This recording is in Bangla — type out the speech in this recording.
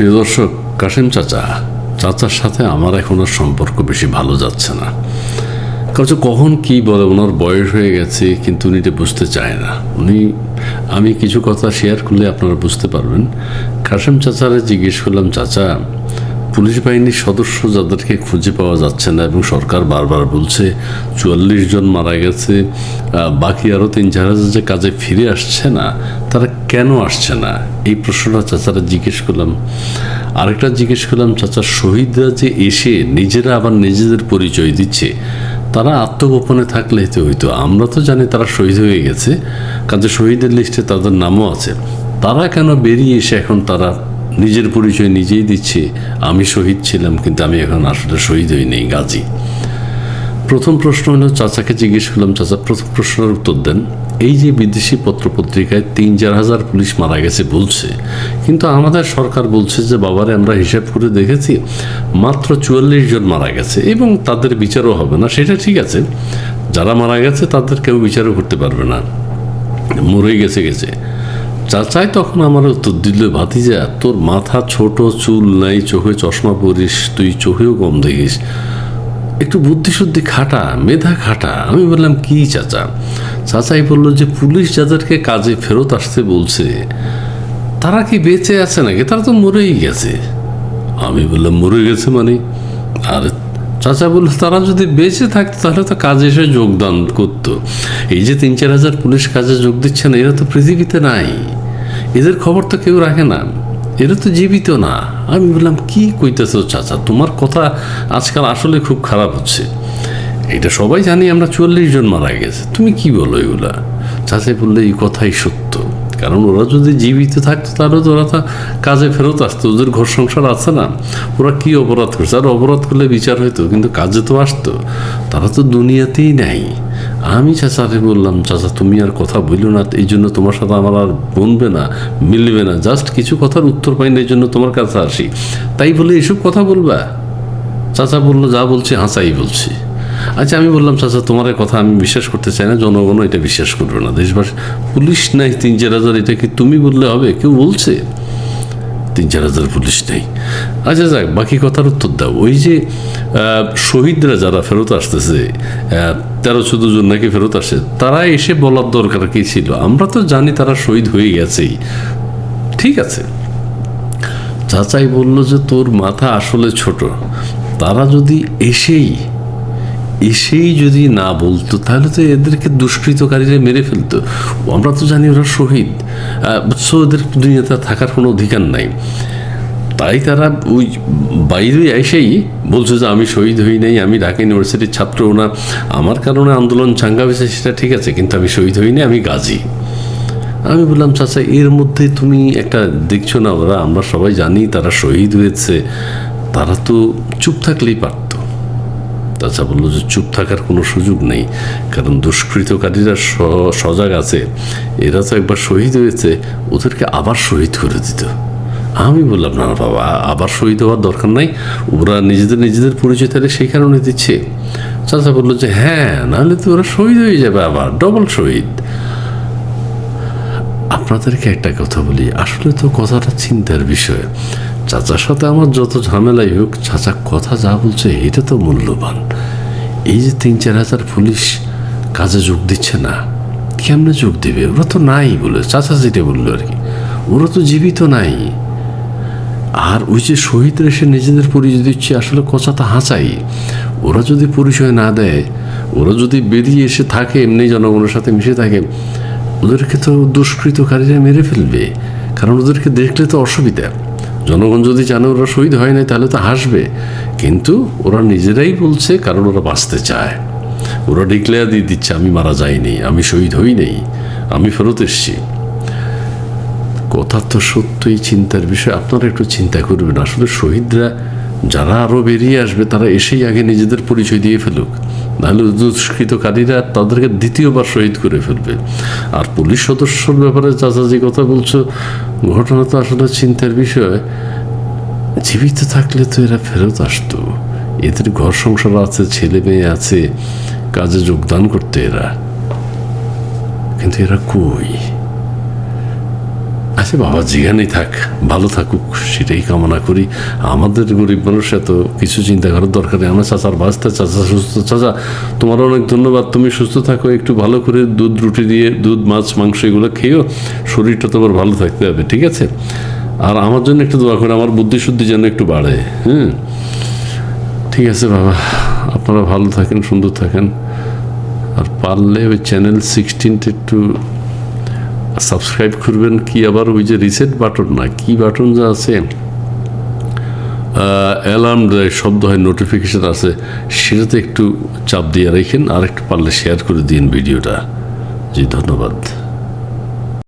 প্রিয় দর্শক কাশিম চাচা, চাচার সাথে আমার এখন আর সম্পর্ক বেশি ভালো যাচ্ছে না। কারণ কখন কি বলে, ওনার বয়স হয়ে গেছে, কিন্তু উনি এটা বুঝতে চায় না। উনি, আমি কিছু কথা শেয়ার করলে আপনারা বুঝতে পারবেন। কাশিম চাচারে জিজ্ঞেস করলাম, চাচা পুলিশ বাহিনীর সদস্য যাদেরকে খুঁজে পাওয়া যাচ্ছে না এবং সরকার বারবার বলছে চুয়াল্লিশ জন মারা গেছে বাকি আরও তিন চার হাজার যে কাজে ফিরে আসছে না, তারা কেন আসছে না? এই প্রশ্নটা চাচারা জিজ্ঞেস করলাম। আরেকটা জিজ্ঞেস করলাম, চাচা, শহীদরা যে এসে নিজেরা আবার নিজেদের পরিচয় দিচ্ছে, তারা আত্মগোপনে থাকলে তো হইতো। আমরা তো জানি তারা শহীদ হয়ে গেছে, কাজে শহীদের লিস্টে তাদের নামও আছে। তারা কেন বেরিয়ে এসে এখন তারা নিজের পরিচয় নিজেই দিচ্ছে। আমি শহীদ ছিলাম, কিন্তু আমি এখন আসলে শহীদ হই নেই, গাজী। প্রথম প্রশ্ন হলো, চাচাকে জিজ্ঞেস করলাম, চাচা, প্রথম প্রশ্নের উত্তর দেন, এই যে বিদেশি পত্রপত্রিকায় তিন চার হাজার পুলিশ মারা গেছে বলছে, কিন্তু আমাদের সরকার বলছে যে, বাবারে, আমরা হিসাব করে দেখেছি, মাত্র চুয়াল্লিশ জন মারা গেছে, এবং তাদের বিচারও হবে না, সেটা ঠিক আছে। যারা মারা গেছে, তাদের কেউ বিচারও করতে পারবে না। মরে গেছে গেছে। চাচাই তখন আমার উত্তর দিল, ভাতিজা, তোর মাথা ছোট, চুল নাই, চোখে চশমা পরিস, তুই চোখেও কম দেখিস। একটু বুদ্ধিশুদ্ধি খাটা, মেধা খাটা। আমি বললাম, কি চাচা? চাচাই বলল যে, পুলিশ যাদেরকে কাজে ফেরত আসতে বলছে, তারা কি বেঁচে আছে নাকি? তারা তো মরেই গেছে। আমি বললাম, মরে গেছে মানে? আর চাচা বলল, তারা যদি বেঁচে থাকতো, তাহলে তো কাজে এসে যোগদান করতো। এই যে তিন চার হাজার পুলিশ কাজে যোগ দিচ্ছে না এরা তো পৃথিবীতে নাই। এদের খবর তো কেউ রাখে না। এরা তো জীবিত না। আমি বললাম, কি কইতেছ চাচা? তোমার কথা আজকাল আসলে খুব খারাপ হচ্ছে। এটা সবাই জানি আমরা চুয়াল্লিশ জন মারা গেছে। তুমি কি বলো এগুলা? চাচাই বললে, এই কথাই সত্য। কারণ ওরা যদি জীবিত থাকতো, তাহলে তো ওরা তো কাজে ফেরত আসতো। ওদের ঘর সংসার আছে না। ওরা কি অপরাধ করছে? আর অপরাধ করলে বিচার হইতো, কিন্তু কাজে তো আসতো। তারা তো দুনিয়াতেই নাই। আমি চাচাকে বললাম, চাচা, তুমি আর কথা বলল না, এই জন্য তোমার সাথে আমার আর বনবে না, মিলবে না। জাস্ট কিছু কথার উত্তর পাই না, এই জন্য তোমার কাছে আসি। তাই বলে এসব কথা বলবা? চাচা বলল, যা বলছি, হাসাই বলছি। আচ্ছা আমি বললাম, চাচা, তোমার কথা আমি বিশ্বাস করতে চাই না, জনগণও এটা বিশ্বাস করবে না। দেশবাসী, পুলিশ নাই, তিন চার হাজার, এটা কি তুমি বললে হবে? কেউ বলছে, তিন চার হাজার পুলিশ নেই। আচ্ছা যাক, বাকি কথার উত্তর দাও। ওই যে শহীদরা যারা ফেরত আসতেছে তেরো চোদ্দ জন নাকি ফেরত আসে তারা এসে বলার দরকার কি ছিল? আমরা তো জানি তারা শহীদ হয়ে গেছেই। ঠিক আছে। চাচাই বলল যে, তোর মাথা আসলে ছোট। তারা যদি এসেই এসেই যদি না বলতো, তাহলে তো এদেরকে দুষ্কৃতকারীরা মেরে ফেলতো। আমরা তো জানি ওরা শহীদ। সো ওদের দুনিয়াতে থাকার কোনো অধিকার নাই। তাই তারা ওই বাইরে এসেই বলছে যে, আমি শহীদ হই নাই, আমি ঢাকা ইউনিভার্সিটির ছাত্র না। আমার কারণে আন্দোলন চাঙ্গা হয়েছে, সেটা ঠিক আছে, কিন্তু আমি শহীদ হই নাই, আমি গাজী। আমি বললাম, চাচা, এর মধ্যে তুমি একটা দেখছ না, ওরা আমরা সবাই জানি তারা শহীদ হয়েছে। তারা তো চুপ থাকলেই পারত। চাচা বলল যে চুপ থাকার কোনো সুযোগ নেই, কারণ দুষ্কৃতকারীরা সজাগ আছে। এরা তো একবার শহীদ হয়েছে, ওদেরকে আবার শহীদ করে দিত। আমি বললাম, না বাবা, আবার শহীদ হওয়ার দরকার নাই, ওরা নিজেদের নিজেদের পরিচয় তাহলে সেই কারণে দিচ্ছে। চাচা বলল যে হ্যাঁ নাহলে তো ওরা শহীদ হয়ে যাবে আবার, ডবল শহীদ। আপনাদেরকে একটা কথা বলি, আসলে তো কথাটা চিন্তার বিষয়। চাচার সাথে আমার যত ঝামেলাই হোক, চাচা কথা যা বলছে এটা তো মূল্যবান। এই যে তিন চার হাজার পুলিশ কাজে যোগ দিচ্ছে না, কেমনে যোগ দেবে? ওরা তো নাই বলে, চাচা যেটা বলল আর কি। ওরা তো জীবিত নাই। আর ওই যে শহীদরা এসে নিজেদের পরিচয় দিচ্ছে, আসলে কথাটা হাঁচাই। ওরা যদি পরিচয় না দেয়, ওরা যদি বেরিয়ে এসে থাকে, এমনি জনগণের সাথে মিশে থাকে, ওদেরকে তো দুষ্কৃতকারীরা মেরে ফেলবে। কারণ ওদেরকে দেখলে তো অসুবিধা। জনগণ যদি জানে ওরা শহীদ হয় নাই, তাহলে তো হাসবে। কিন্তু ওরা নিজেরাই বলছে, কারণ ওরা বাঁচতে চায়। ওরা ডিক্লেয়ার দিয়ে দিচ্ছে, আমি মারা যাইনি, আমি শহীদ হই নেই, আমি ফেরত এসেছি। কথা তো সত্যই চিন্তার বিষয়, আপনারা একটু চিন্তা করবেন। আসলে শহীদরা যারা আরও বেরিয়ে আসবে, তারা এসেই আগে নিজেদের পরিচয় দিয়ে ফেলুক। নাহলে দুষ্কৃতকারীরা তাদেরকে দ্বিতীয়বার শহীদ করে ফেলবে। আর পুলিশ সদস্যর ব্যাপারে চাচা যে কথা বলছো, ঘটনা তো আসলে চিন্তার বিষয়। জীবিত থাকলে তো এরা ফেরত আসতো। এদের ঘর সংসার আছে, ছেলে মেয়ে আছে, কাজে যোগদান করতে এরা। কিন্তু এরা কই? আচ্ছা বাবা, যেখানেই থাক, ভালো থাকুক, সেটাই কামনা করি। আমাদের গরিব মানুষ, এত কিছু চিন্তা করার দরকার নেই। আমার চাচার বাঁচতে চাচা সুস্থ। চাচা, তোমার অনেক ধন্যবাদ। তুমি সুস্থ থাকো, একটু ভালো করে দুধ, রুটি দিয়ে দুধ, মাছ, মাংস এগুলো খেয়েও শরীরটা তোমার ভালো থাকতে হবে, ঠিক আছে? আর আমার জন্য একটু দোয়া করে, আমার বুদ্ধি শুদ্ধি যেন একটু বাড়ে হ্যাঁ ঠিক আছে বাবা, আপনারা ভালো থাকেন, সুন্দর থাকেন। আর পারলে ওই চ্যানেল সিক্সটিনটা একটু সাবস্ক্রাইব করবেন কি আবার ওই যে রিসেট বাটন না? কি বাটন যা আছে? অ্যালার্ম শব্দ হয় নোটিফিকেশান আছে, সেটাতে একটু চাপ দিয়ে রেখেন আর একটু পারলে শেয়ার করে দিন ভিডিওটা। জি, ধন্যবাদ।